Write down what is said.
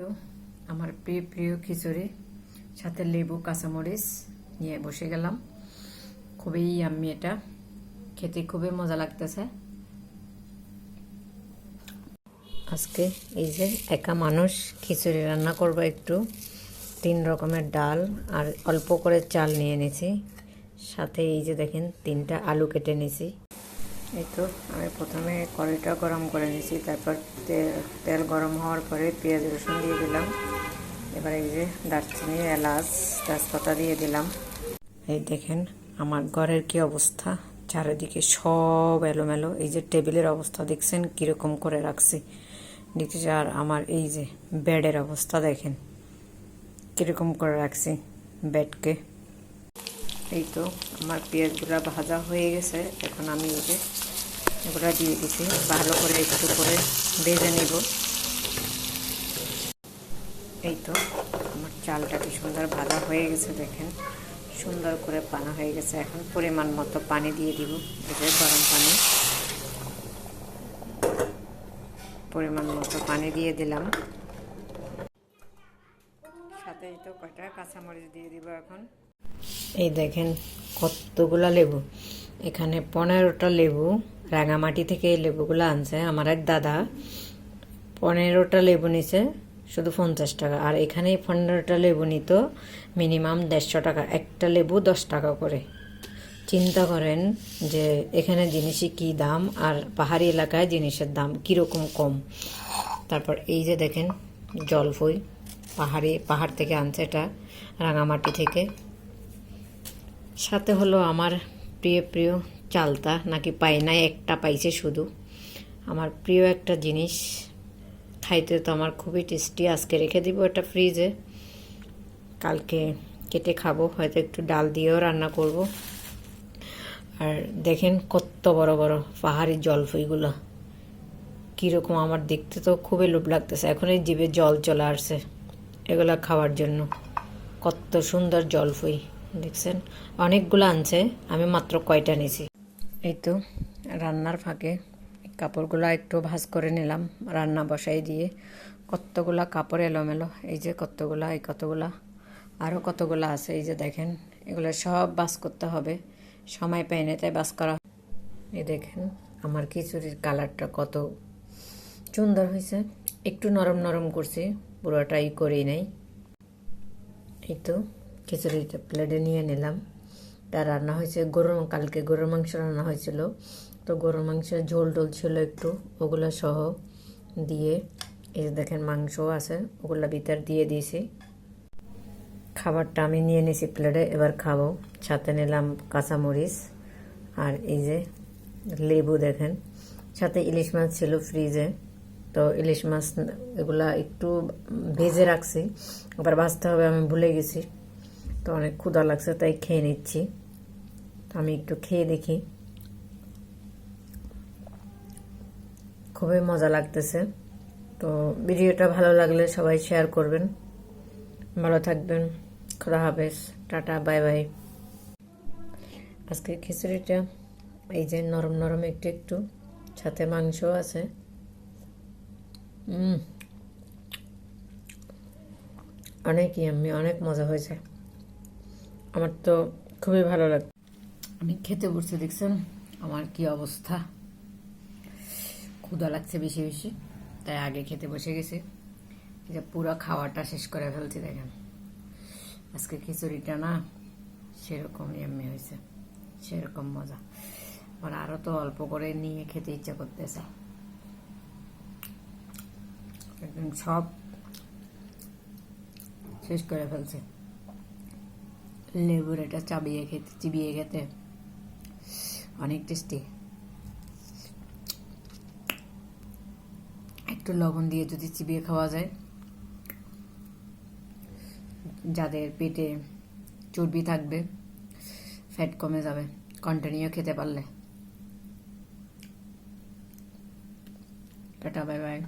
তো আমার প্রিয় প্রিয় খিচুড়ি, সাথে লেবু, কাঁচামরিচ নিয়ে বসে গেলাম। খুবই আমি এটা। খেতে খুবই মজা লাগতেছে। আজকে এই যে একা মানুষ খিচুড়ি রান্না করব একটু। তিন রকমের ডাল আর অল্প করে চাল নিয়ে নিয়েছি সাথে এই যে দেখেন, তিনটা আলু কেটে নিয়েছি এই তো, আমি প্রথমে কড়াইটা গরম করে নিয়েছি, তারপর তেল গরম হওয়ার পরে পেঁয়াজ রসুন দিয়ে দিলাম। এবার এই যে দারচিনি, এলাচ, তেজপাতা দিয়ে দিলাম। এই দেখেন, আমার ঘরের কি অবস্থা, চারিদিকে সব এলোমেলো, এই যে টেবিলের অবস্থা দেখছেন, কীরকম করে রাখছি। দেখছি আর আমার এই যে বেডের অবস্থা দেখেন, কীরকম করে রাখছি বেডকে। এই তো, আমার পেঁয়াজগুলো ভাজা হয়ে গেছে। এখন আমি এই যে দিয়ে দিছি। ভালো করে একটু করে ভেজে নেব। এই তো, আমার চালটা কি সুন্দর ভাজা হয়ে গেছে দেখেন। সুন্দর করে পানা হয়ে গেছে। এখন পরিমাণ মতো পানি দিয়ে দিব, এই গরম পানি। পরিমাণ মতো পানি দিয়ে দিলাম। সাথে তো কয়টা কাঁচামরিচ দিয়ে দিব এখন। এই দেখেন কতগুলা লেবু। এখানে পনেরোটা লেবু রাঙামাটি থেকে এই লেবুগুলো আনছে আমার এক দাদা। পনেরোটা লেবু নিছে, শুধু পঞ্চাশ টাকা। আর এখানে পনেরোটা লেবু নিত, মিনিমাম দেড়শো টাকা। একটা লেবু দশ টাকা করে। চিন্তা করেন যে এখানে জিনিসই কি দাম আর পাহাড়ি এলাকায় জিনিসের দাম কীরকম কম। তারপর এই যে দেখেন জলফই পাহাড়ি, পাহাড় থেকে আনছে এটা রাঙামাটি থেকে। সাথে হলো আমার প্রিয় প্রিয় চালতা, নাকি পাই নাই, একটা পাইছে শুধু। আমার প্রিয় একটা জিনিস, খাইতে তো আমার খুবই টেস্টি আজকে রেখে দিব এটা ফ্রিজে কালকে কেটে খাব, হয়তো একটু ডাল দিয়েও রান্না করব। আর দেখেন কত বড় বড় পাহাড়ি জলফইগুলো। কীরকম আমার দেখতে তো খুবই লোভ লাগতেছে এখন এই জিভে জল চলে আসছে এগুলা খাওয়ার জন্য। কত সুন্দর জলফই। দেখছেন? অনেকগুলো আনছে, আমি মাত্র কয়টা নিছি। এই তো, রান্নার ফাঁকে কাপড়গুলো একটু ভাজ করে নিলাম, রান্না বসাই দিয়ে। কতগুলা কাপড় এলোমেলো, এই যে কতগুলা, এই কতগুলা আরও কতগুলা আছে, এই যে দেখেন, এগুলো সব বাস করতে হবে। সময় পাই না তাই বাস করা। এই দেখেন, আমার খিচুড়ির কালারটা কত সুন্দর হয়েছে। একটু নরম নরম করছি, পুরোটাই করেই নাই। এই তো খিচুড়িটা প্লেটে নিয়ে নিলাম। তা রান্না হয়েছে গরুর কালকে গরুর মাংস রান্না হয়েছিল। তো গরুর মাংসের ঝোল টোল ছিল একটু, ওগুলো সহ দিয়ে এই দেখেন মাংসও আছে, ওগুলো ভিতর দিয়ে দিয়েছি। খাবারটা আমি নিয়ে নিয়েছি প্লেটে, এবার খাব। সাথে নিলাম কাঁচামরিচ আর এই যে লেবু দেখেন। সাথে ইলিশ মাছ ছিল ফ্রিজে। তো ইলিশ মাছ এগুলা একটু ভেজে রাখছি, আবার ভাজতে হবে আমি ভুলে গেছি। তো অনেক ক্ষুধা লাগছে তাই খেয়ে নিচ্ছি। আমি একটু খেয়ে দেখি। খুবই মজা লাগতেছে। তো ভিডিওটা ভালো লাগলে সবাই শেয়ার করবেন। ভালো থাকবেন। খোদা হাফেজ। Tata bye bye. আজকে খিচুড়িটা এই যে নরম নরম একটু একটু সাথে মাংস আছে। উম, অনেকই আমি অনেক মজা হয়েছে। আমার তো খুবই ভালো লাগে আমি খেতে বসে দেখছেন? আমার কি অবস্থা? ক্ষুধা লাগছে বেশি বেশি। তাই আগে খেতে বসে গেছি। যে পুরো খাওয়াটা শেষ করে ফেলছি, দেখেন। আজকে খিচুড়িটা না সেরকমই এমনি হয়েছে। সেরকম মজা। আমার আরও তো অল্প করে নিয়ে খেতে ইচ্ছা করতেছে। একদম সব শেষ করে ফেলছে। লেবুর এটা চাবিয়ে খেতে চিবিয়ে খেতে। অনেক টেস্টি একটু লবণ দিয়ে যদি চিবিয়ে খাওয়া যায়, যাদের পেটে চর্বি থাকবে ফ্যাট কমে যাবে কন্টিনিউ খেতে পারলে। Tata bye by